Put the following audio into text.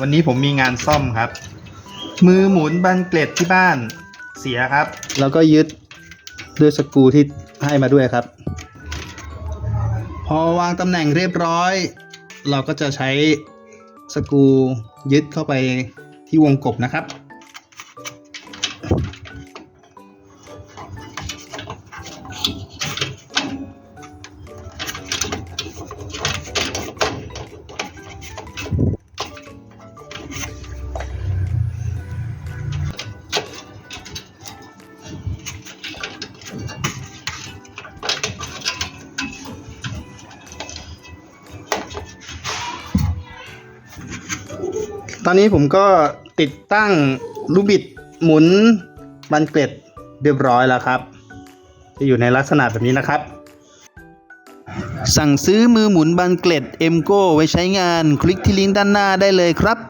วันนี้ผมมีงานซ่อมครับ มือหมุนบันเกล็ดที่บ้านเสียครับ แล้วก็ยึดด้วยสกรูที่ให้มาด้วยครับ พอวางตำแหน่งเรียบร้อย เราก็จะใช้สกรูยึดเข้าไปที่วงกบนะครับ ตอนนี้ผมก็ติดตั้งลูกบิดหมุนบันเกล็ดเรียบร้อยแล้วครับ จะอยู่ในลักษณะแบบนี้นะครับ สั่งซื้อมือหมุนบันเกล็ดเอ็มโกไว้ใช้งานคลิกที่ลิงก์ด้านหน้าได้เลยครับ